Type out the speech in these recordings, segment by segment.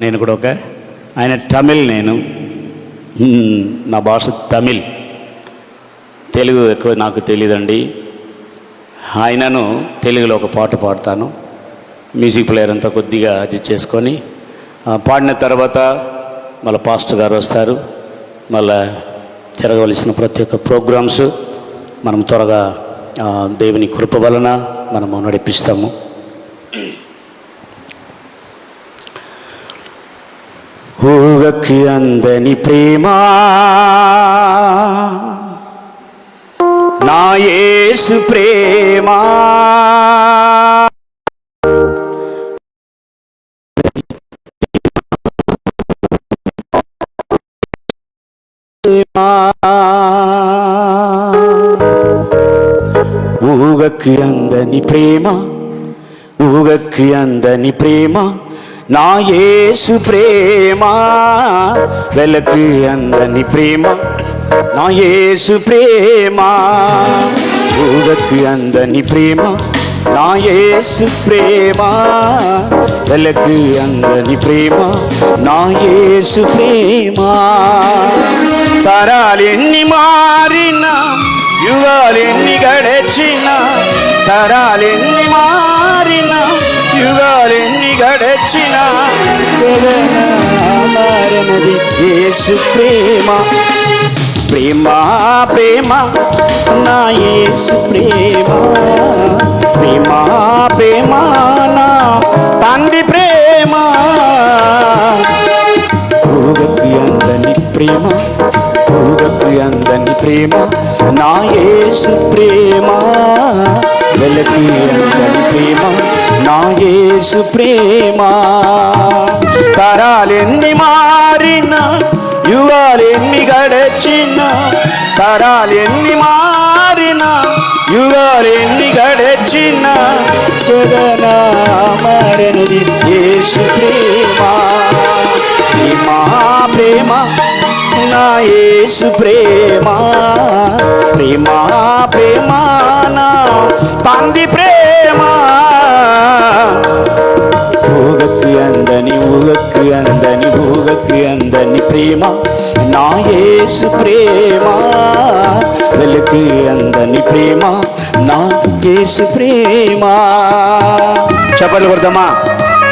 నేను కూడా ఒక ఆయన తమిళ్ నేను. నా భాష తమిళ్. తెలుగు ఎక్కువ నాకు తెలియదండి ఆయనను తెలుగులో ఒక పాట పాడతాను. మ్యూజిక్ ప్లేయర్ అంతా కొద్దిగా అడ్జస్ట్ చేసుకొని పాడిన తర్వాత మళ్ళీ పాస్టర్ గారు వస్తారు. మళ్ళా జరగవలసిన ప్రతి ఒక్క ప్రోగ్రామ్స్ మనం త్వరగా దేవుని కృప వలన మనము నడిపిస్తాము. ఊగకి అందని ప్రేమ నా యేసు ప్రేమ ఊగకి అందని ప్రేమ ఊగకి అందని ప్రేమ నా యేసు ప్రేమ వెలకు అందని ప్రేమ. నా యేసు ప్రేమ ఊగకి అందని ప్రేమ. నా యేసు ప్రేమ వెలకు అందని ప్రేమ. నా యేసు ప్రేమ. తరాలెన్ని మారినా యుగాలెన్ని గడచిన తరాలెన్ని మారిన యుగాలెన్ని గడచిన మారనది యేసు ప్రేమ. ప్రేమ ప్రేమ నా యేసు ప్రేమ. ప్రేమ ప్రేమ నా తండ్రి ప్రేమ. పూగకు అందని ప్రేమ పూగకు అందని ప్రేమ నా యేసు ప్రేమ. వెలకి ప్రేమ. నా యేసు ప్రేమ తరాలెన్ని మారిన యుగాలెన్ని గడచిన తరాలెన్ని మారిన యుగాలెన్ని గడచిన జగనా మారనది యేసు ప్రేమ. ప్రేమ ప్రేమ నా యేసు ప్రేమ. ప్రేమ ప్రేమ నా తండ్రి ప్రేమ. ఊగకి అందని ఊగకి అందని ఊగకి అందని ప్రేమ. నా యేసు ప్రేమ. వెలికి అందని ప్రేమ. నా యేసు ప్రేమ. చెప్పలు కొడదామా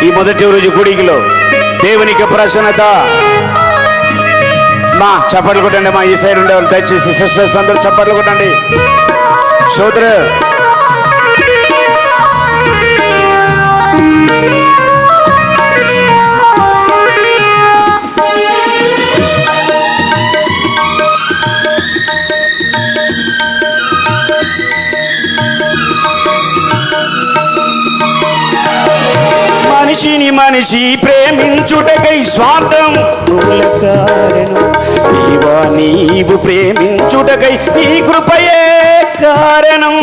ఈ మొదటి రోజు గుడికిలో దేవునికి ప్రసన్నత. మా చప్పట్లు కొట్టండి మా ఈ సైడ్ ఉండేవాళ్ళు దయచేసి సిస్టర్స్ అందరూ చప్పట్లు కొట్టండి. సోదరు మనిషిని మనిషి ప్రేమించుటకై స్వార్థం. మూలకారణం నీవా నీవు ప్రేమించుటకై నీ కృపయే కారణం.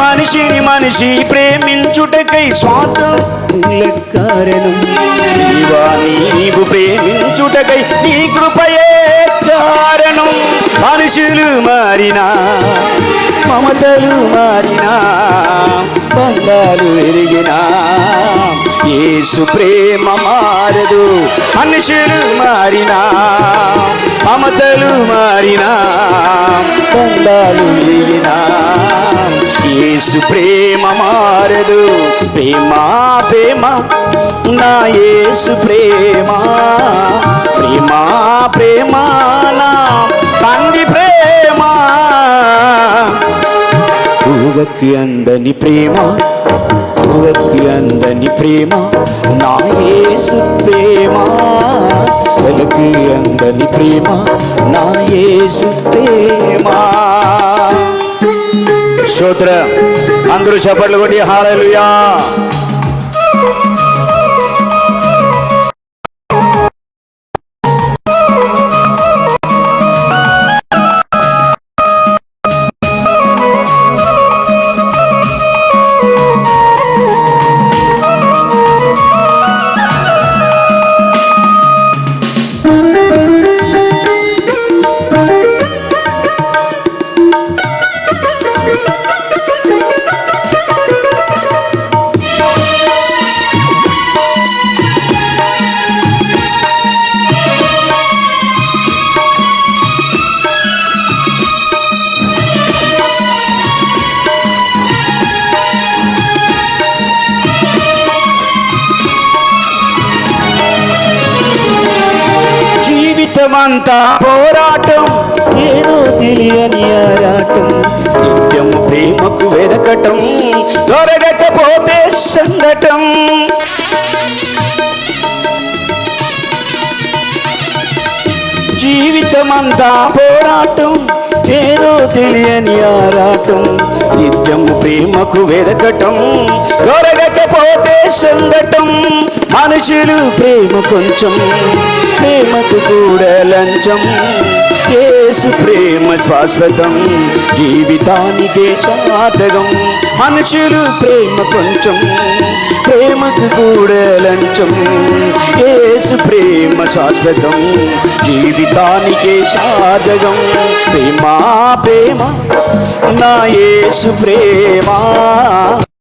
మనిషిని మనిషి ప్రేమించుటకై స్వార్థం. మూలకారణం నీవా నీవు ప్రేమించుటకై నీ కృపయే కారణం. మనుషులు మారినా మమతలు మారినా బంధాలు ఎరిగినా ఏసు ప్రేమ మారదు మనుషులు మారినా మమతలు మారినా బంధాలు ఎరిగినా ఏసు ప్రేమ మారదు ప్రేమ ప్రేమ నా ఏసు ప్రేమ ప్రేమ ప్రేమ ఊగకి అందని பிரேமா ఊగకి அந்த ప్రేమ பிரேமா நாயே ప్రేమ. వెలకి அந்த ప్రేమ பிரேமா நாயே ప్రేమ. స్తోత్ర. అందరూ చప్పట్లు కొట్టి హాలలుయా. జీవితమంతా పోరాటం ఏదో తెలియని ఆరాటం నిత్యము ప్రేమకు వెదకటం దొరకకపోతే సంగటం జీవితమంతా పోరాటం ఏదో తెలియని ఆరాటం నిత్యము ప్రేమకు వెదకటం దొరకకపోతే సంగటం మనుషులు ప్రేమ కొంచెం ప్రేమకు కూడా లంచం. కేసు ప్రేమ శాశ్వతం జీవితానికే సాధకం మనుషులు ప్రేమ కొంచెం. ప్రేమకు కూడా లంచం. యేసు ప్రేమ శాశ్వతం జీవితానికే సాధకం. ప్రేమ ప్రేమ నా యేసు ప్రేమ.